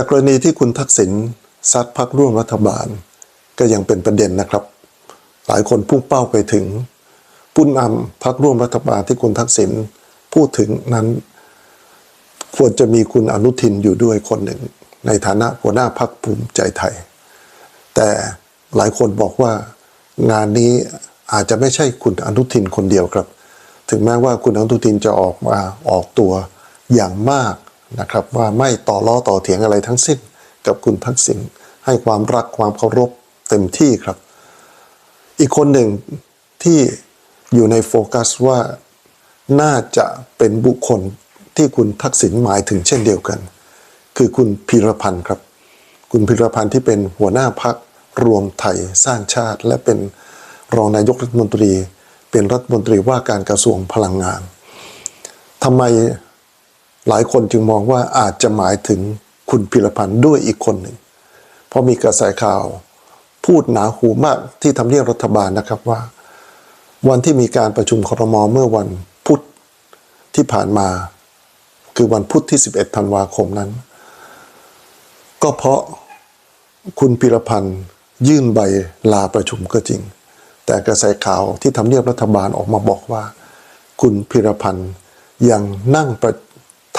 แต่กรณีที่คุณทักษิณซัดพักร่วมรัฐบาล ก็ยังเป็นประเด็นนะครับ หลายคนพุ่งเป้าไปถึงผู้นำพักร่วมรัฐบาลที่คุณทักษิณพูดถึงนั้น ควรจะมีคุณอนุทินอยู่ด้วยคนหนึ่ง ในฐานะหัวหน้าพักภูมิใจไทย แต่หลายคนบอกว่างานนี้อาจจะไม่ใช่คุณอนุทินคนเดียวครับ ถึงแม้ว่าคุณอนุทินจะออกมาออกตัวอย่างมาก นะครับว่าไม่ต่อล้อต่อเถียงอะไรทั้งสิ้นกับคุณทักษิณให้ความรักความเคารพเต็มที่ครับ อีกคนหนึ่งที่อยู่ในโฟกัสว่าน่าจะเป็นบุคคลที่คุณทักษิณหมายถึงเช่นเดียวกัน คือคุณพีรพันธ์ครับ คุณพีรพันธ์ที่เป็นหัวหน้าพักรวมไทยสร้างชาติ และเป็นรองนายกรัฐมนตรี เป็นรัฐมนตรีว่าการกระทรวงพลังงานทำไม หลายคนจึงมองว่าอาจจะหมายถึงคุณพีรพันธ์ด้วยอีกคนหนึ่ง เพราะมีกระแสข่าว พูดหนาหูมากที่ทำเนียบรัฐบาลนะครับว่า วันที่มีการประชุมครมเมื่อวันพุธที่ผ่านมา คือวันพุธที่ 11 ธันวาคมนั้น ก็เพราะคุณพิรพันธ์ยื่นใบลาประชุมก็จริง แต่กระแสข่าวที่ทำเนียบรัฐบาลออกมาบอกว่า คุณพิรพันธ์ยังนั่งประ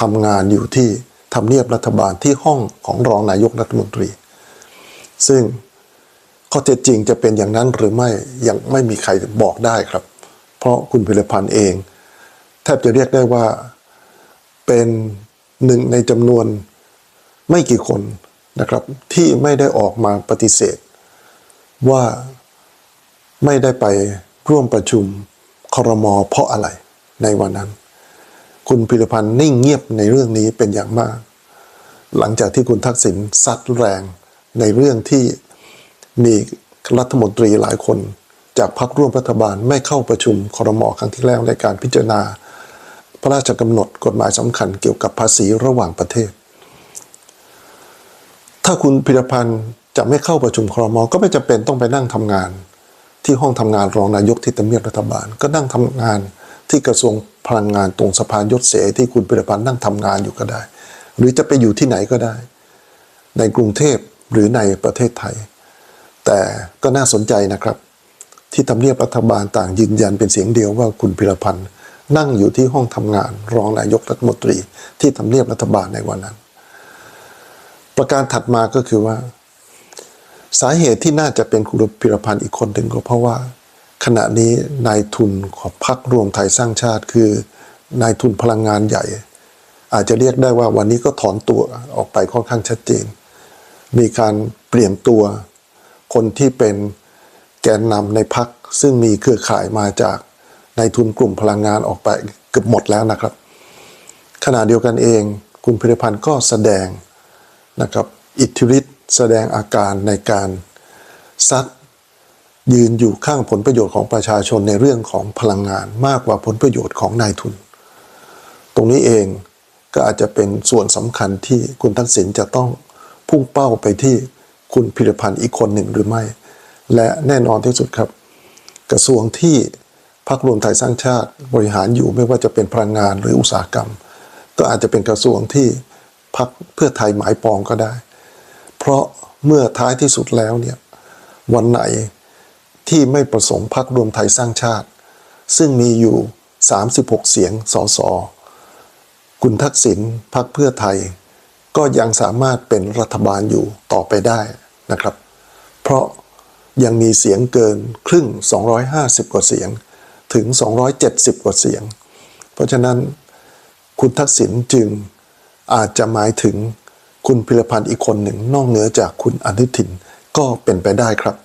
ทำงานอยู่ที่ทำเนียบรัฐบาลที่ห้องของรองนายกรัฐมนตรี ซึ่งข้อเท็จจริงจะเป็นอย่างนั้นหรือไม่ยังไม่มีใครบอกได้ครับ เพราะคุณพิรพันธ์เอง แทบจะเรียกได้ว่าเป็นหนึ่งในจำนวนไม่กี่คนนะครับที่ไม่ได้ออกมาปฏิเสธ ว่าไม่ได้ไปร่วมประชุมคอรมอเพราะอะไรในวันนั้น คุณพิรพันธ์นิ่งเงียบในเรื่องนี้เป็นอย่างมาก หลังจากที่คุณทักษิณซัดแรงในเรื่องที่มีรัฐมนตรีหลายคน จากพรรคร่วมรัฐบาลไม่เข้าประชุมครมครั้งที่แล้วในการพิจารณา พระราชกำหนดกฎหมายสำคัญเกี่ยวกับภาษีระหว่างประเทศ ถ้าคุณพิรพันธ์จะไม่เข้าประชุมครมก็ไม่จำเป็นต้องไปนั่งทำงาน ที่ห้องทำงานรองนายกที่ทำเนียบรัฐบาล ก็นั่งทำงานที่กระทรวง พลังงานตรงสะพานยศเสที่คุณพิรพันธ์นั่งทำงานอยู่ก็ได้ หรือจะไปอยู่ที่ไหนก็ได้ ในกรุงเทพหรือในประเทศไทย แต่ก็น่าสนใจนะครับ ที่ทำเนียบรัฐบาลต่างยืนยันเป็นเสียงเดียวว่าคุณพิรพันธ์นั่งอยู่ที่ห้องทำงานรองนายกรัฐมนตรี ที่ทำเนียบรัฐบาลในวันนั้น ประการถัดมาก็คือว่า สาเหตุที่น่าจะเป็นคุณพิรพันธ์อีกคนหนึ่งก็เพราะว่า ขณะนี้นายทุนของพรรครวมไทยสร้างชาติคือนายทุนพลังงานใหญ่ อาจจะเรียกได้ว่าวันนี้ก็ถอนตัวออกไปค่อนข้างชัดเจน มีการเปลี่ยนตัวคนที่เป็นแกนนำในพักซึ่งมีเครือข่ายมาจากในทุนกลุ่มพลังงานออกไปเกือบหมดแล้วนะครับ ขณะเดียวกันเองคุณพิรพันธ์ก็แสดงนะครับอิทธิฤทธิ์แสดงอาการในการซัด ยืนอยู่ข้างผลประโยชน์ของประชาชนในเรื่องของพลังงานมากกว่าผลประโยชน์ของนายทุน ตรงนี้เองก็อาจจะเป็นส่วนสำคัญที่คุณทักษิณจะต้องพุ่งเป้าไปที่คุณพิรพันธ์อีกคนหนึ่งหรือไม่ และแน่นอนที่สุดครับ กระทรวงที่พรรครวมไทยสร้างชาติบริหารอยู่ไม่ว่าจะเป็นพลังงานหรืออุตสาหกรรม ก็อาจจะเป็นกระทรวงที่พรรคเพื่อไทยหมายปองก็ได้ เพราะเมื่อท้ายที่สุดแล้วเนี่ยวันไหน ที่ไม่ประสงค์พรรครวมไทยสร้างชาติ ซึ่งมีอยู่ 36 เสียงสสคุณทักษิณพรรคเพื่อไทย ก็ยังสามารถเป็นรัฐบาลอยู่ต่อไปได้นะครับ เพราะยังมีเสียงเกินครึ่ง 250 กว่าเสียงถึง 270 กว่าเสียง เพราะฉะนั้นคุณทักษิณจึงอาจจะหมายถึงคุณพิรพันธ์อีกคนหนึ่งนอกเหนือจากคุณอนุทินก็เป็นไปได้ครับ